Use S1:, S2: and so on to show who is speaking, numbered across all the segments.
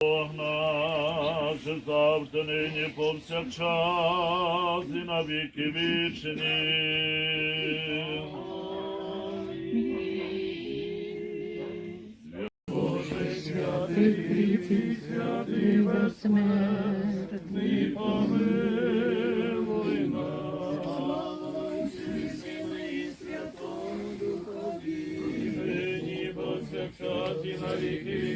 S1: Бог наш завжди нині повсякчас і на віки вічні.
S2: Святий безсмертний,
S1: Помилуй нас. Нині повсякчас і на віки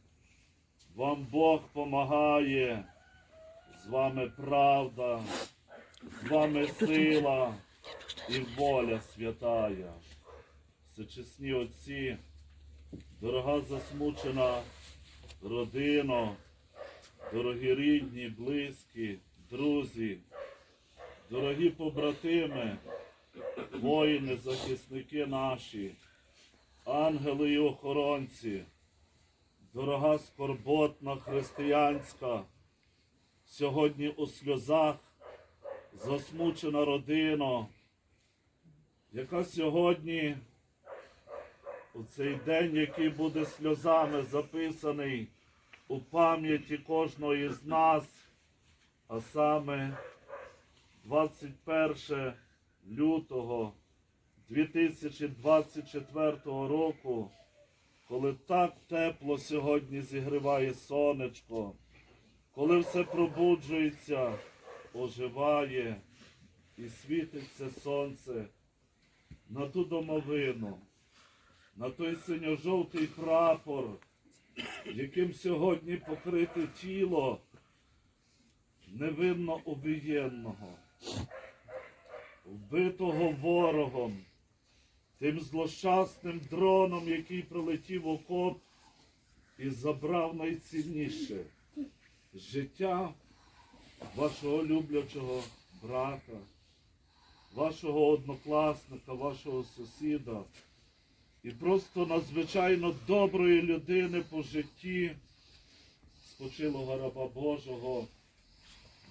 S1: вам Бог помагає, з вами правда, з вами сила. І воля святая. Всечесні отці, дорога засмучена родина, дорогі рідні, близькі, друзі, дорогі побратими, воїни, захисники наші ангели і охоронці, дорога скорботна християнська, сьогодні у сльозах засмучена родина, яка сьогодні у цей день, який буде сльозами записаний у пам'яті кожного із нас, а саме 21 лютого 2024 року, коли так тепло сьогодні зігріває сонечко, коли все пробуджується, оживає і світиться сонце на ту домовину, на той синьо-жовтий прапор, яким сьогодні покрите тіло невинно убієнного вбитого ворогом, тим злощасним дроном, який прилетів окоп і забрав найцінніше життя вашого люблячого брата, вашого однокласника, вашого сусіда і просто надзвичайно доброї людини по житті спочилого раба Божого,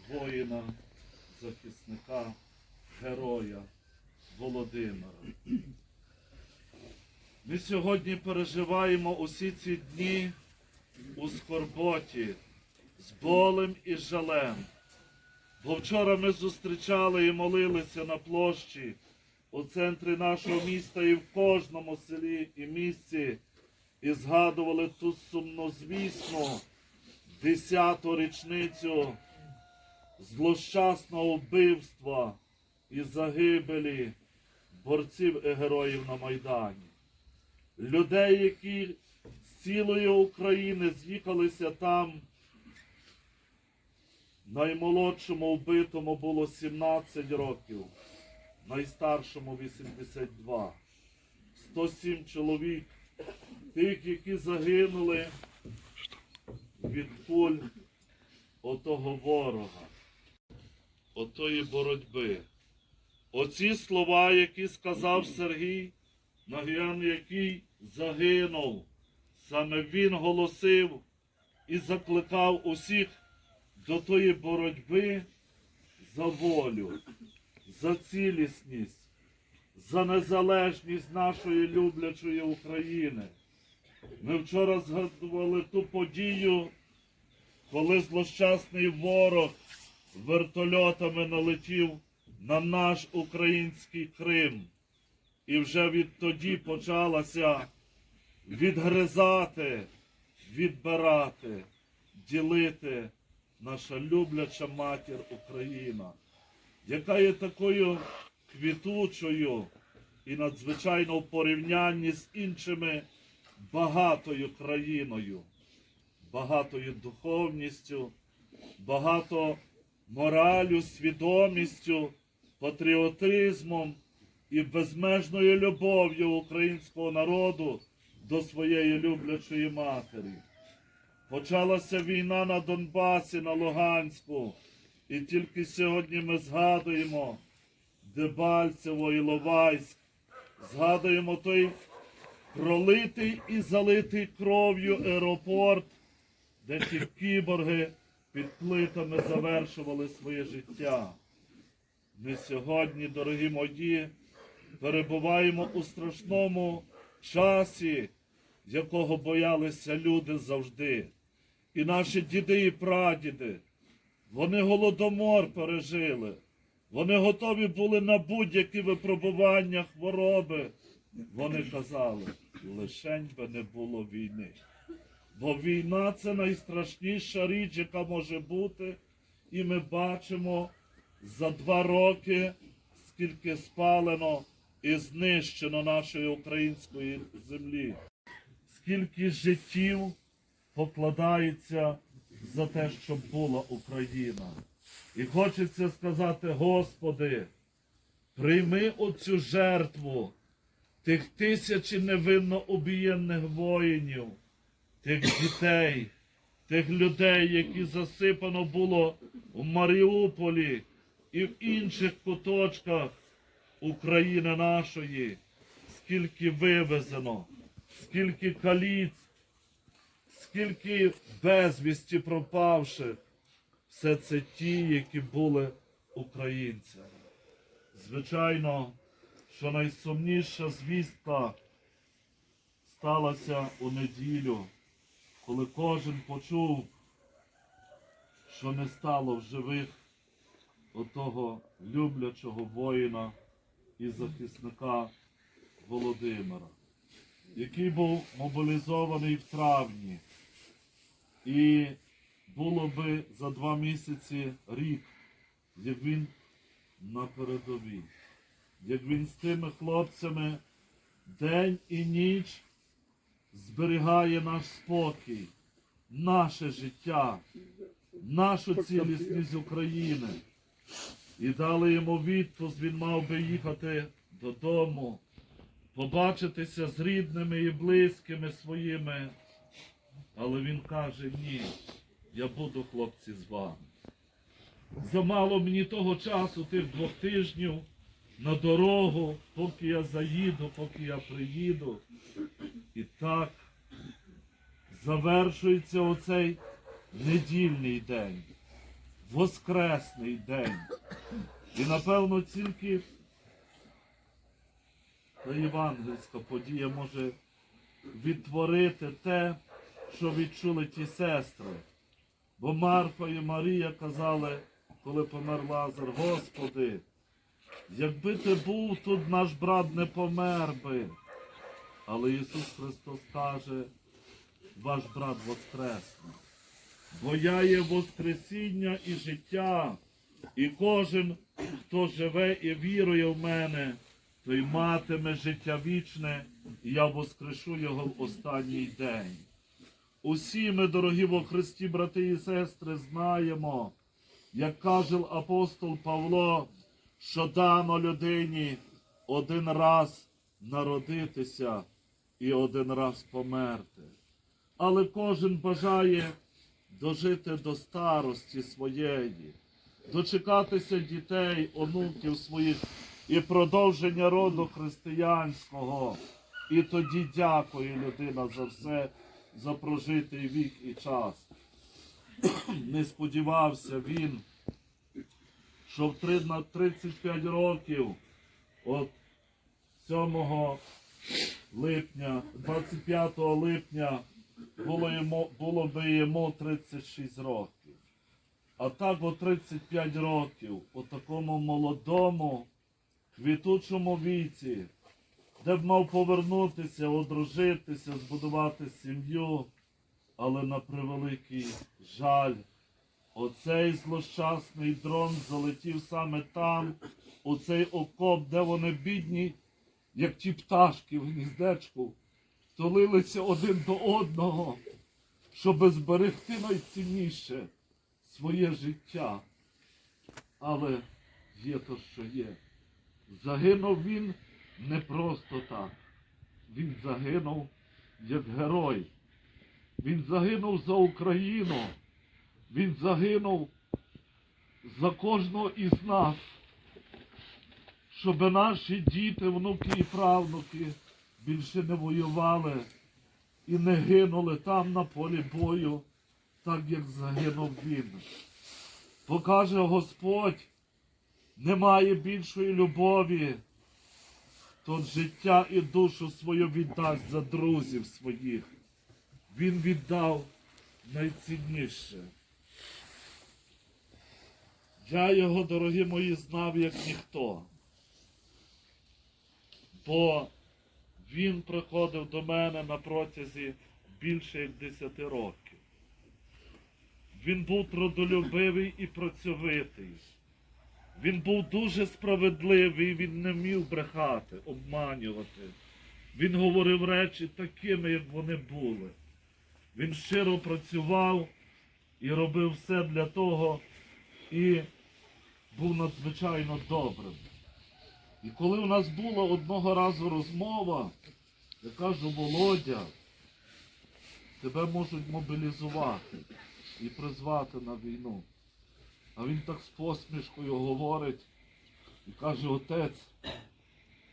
S1: воїна, захисника героя Володимира. Ми сьогодні переживаємо усі ці дні у скорботі, з болем і жалем. Бо вчора ми зустрічали і молилися на площі у центрі нашого міста і в кожному селі і місті, і згадували ту сумнозвісну десяту річницю злощасного вбивства і загибелі борців і героїв на Майдані. Людей, які з цілої України з'їхалися там. Наймолодшому вбитому було 17 років, найстаршому 82. 107 чоловік, тих, які загинули від куль отого ворога, отої боротьби. Оці слова, які сказав Сергій, Нагіян, який загинув, саме він голосив і закликав усіх до тої боротьби за волю, за цілісність, за незалежність нашої люблячої України. Ми вчора згадували ту подію, коли злощасний ворог вертольотами налетів на наш український Крим. І вже відтоді почалася відгризати, відбирати, ділити наша любляча матір Україна, яка є такою квітучою і надзвичайно в порівнянні з іншими багатою країною, багатою духовністю, багато моралю, свідомістю, патріотизмом і безмежною любов'ю українського народу до своєї люблячої матері. Почалася війна на Донбасі, на Луганську. І тільки сьогодні ми згадуємо Дебальцево, Іловайськ, згадуємо той пролитий і залитий кров'ю аеропорт, де ті кіборги під плитами завершували своє життя. Ми сьогодні, дорогі мої, перебуваємо у страшному часі, якого боялися люди завжди. І наші діди і прадіди, вони голодомор пережили. Вони готові були на будь-які випробування хвороби. Вони казали, лишень би не було війни. Бо війна це найстрашніша річ, яка може бути. І ми бачимо за два роки, скільки спалено і знищено нашої української землі, скільки життів покладається за те, щоб була Україна. І хочеться сказати, Господи, прийми оцю жертву тих тисячі невинно обієнних воїнів, тих дітей, тих людей, які засипано було в Маріуполі і в інших куточках України нашої, скільки вивезено, скільки каліць, скільки безвісті пропавших, все це ті, які були українцями. Звичайно, що найсумніша звістка сталася у неділю, коли кожен почув, що не стало в живих отого люблячого воїна і захисника Володимира, який був мобілізований в травні. І було би за два місяці рік, як він на передовій, як він з тими хлопцями день і ніч зберігає наш спокій, наше життя, нашу цілісність України. І дали йому відпуск, він мав би їхати додому, побачитися з рідними і близькими своїми. Але він каже, ні, я буду, хлопці, з вами. Замало мені того часу, тих двох тижнів на дорогу, поки я заїду, поки я приїду. І так завершується оцей недільний день, воскресний день. І напевно тільки та євангельська подія може відтворити те, що відчули ті сестри. Бо Марфа і Марія казали, коли помер Лазар, Господи, якби ти був тут, наш брат не помер би. Але Ісус Христос каже, ваш брат воскресне. Бо я є Воскресіння і життя, і кожен, хто живе і вірує в мене, той матиме життя вічне, і я воскрешу його в останній день. Усі ми, дорогі во Христі, брати і сестри, знаємо, як каже апостол Павло, що дано людині один раз народитися і один раз померти. Але кожен бажає дожити до старості своєї, дочекатися дітей, онуків своїх і продовження роду християнського. І тоді дякує людина за все, за прожитий вік і час. Не сподівався він, що в 35 років, от 7 липня, 25 липня було, йому, було би йому 36 років. А так о 35 років, у такому молодому, квітучому віці, де б мав повернутися, одружитися, збудувати сім'ю, але на превеликий жаль, оцей злощасний дрон залетів саме там, у цей окоп, де вони бідні, як ті пташки в гніздечку, тулилися один до одного, щоб зберегти найцінніше своє життя. Але є то, що є. Загинув він не просто так. Він загинув як герой. Він загинув за Україну. Він загинув за кожного із нас, щоб наші діти, внуки і правнуки більше не воювали і не гинули там на полі бою, так як загинув він. Покаже Господь, немає більшої любові, тот життя і душу свою віддасть за друзів своїх. Він віддав найцінніше. Я його, дорогі мої, знав як ніхто. Бо він приходив до мене на протязі більше як 10 років. Він був трудолюбивий і працьовитий. Він був дуже справедливий, він не вмів брехати, обманювати. Він говорив речі такими, як вони були. Він щиро працював і робив все для того, і був надзвичайно добрим. І коли у нас була одного разу розмова, я кажу, Володя, тебе можуть мобілізувати і призвати на війну. А він так з посмішкою говорить і каже, отець,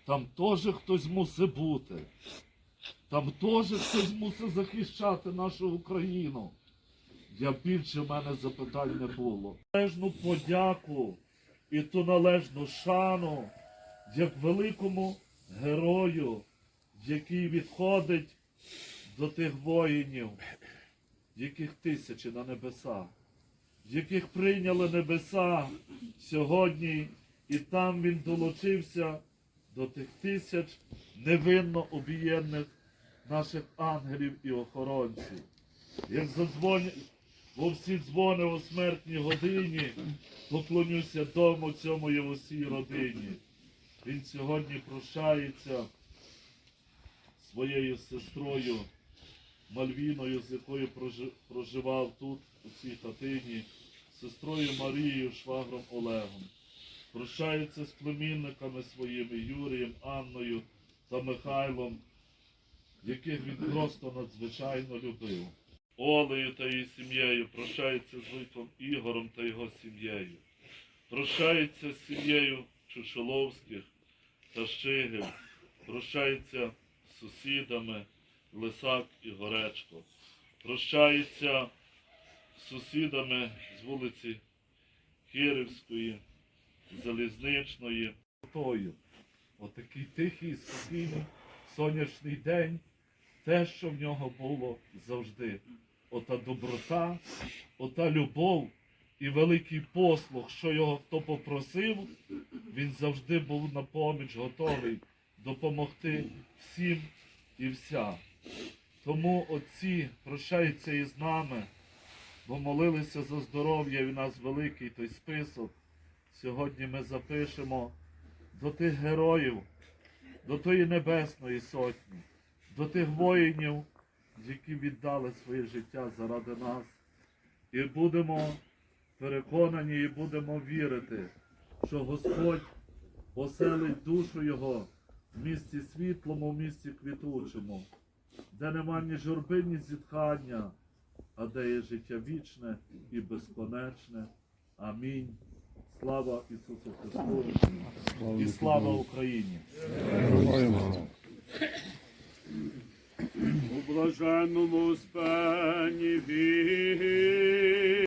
S1: там теж хтось мусить бути. Там теж хтось мусить захищати нашу Україну. Я більше в мене запитань не було. Належну подяку і ту належну шану, як великому герою, який відходить до тих воїнів, яких тисячі на небесах, яких прийняли небеса сьогодні, і там він долучився до тих тисяч невинно обієнних наших ангелів і охоронців. Як задзвонять во всі дзвони о смертній годині, поклонюся дому цьому і усій родині. Він сьогодні прощається своєю сестрою Мальвіною, з якою проживав тут, у цій хатині, сестрою Марією, швагром Олегом. Прощається з племінниками своїми Юрієм, Анною та Михайлом, яких він просто надзвичайно любив. Олею та її сім'єю, прощається з Войтком Ігорем та його сім'єю. Прощається з сім'єю Чучоловських та Щигів, прощається з сусідами Лисак і Горечко. Прощається з сусідами з вулиці Кирівської, Залізничної. Отакий тихий, спокійний, сонячний день, те, що в нього було завжди. Ота доброта, ота любов і великий послуг, що його хто попросив, він завжди був на поміч готовий допомогти всім і вся. Тому отці прощаються із нами, бо молилися за здоров'я, і в нас великий той список. Сьогодні ми запишемо до тих героїв, до тої небесної сотні, до тих воїнів, які віддали своє життя заради нас. І будемо переконані і будемо вірити, що Господь поселить душу Його в місті світлому, в місті квітучому, де нема ні журби, ні зітхання, а де є життя вічне і безконечне. Амінь. Слава Ісусу Христу і слава Україні!
S2: У блаженному спані вірі.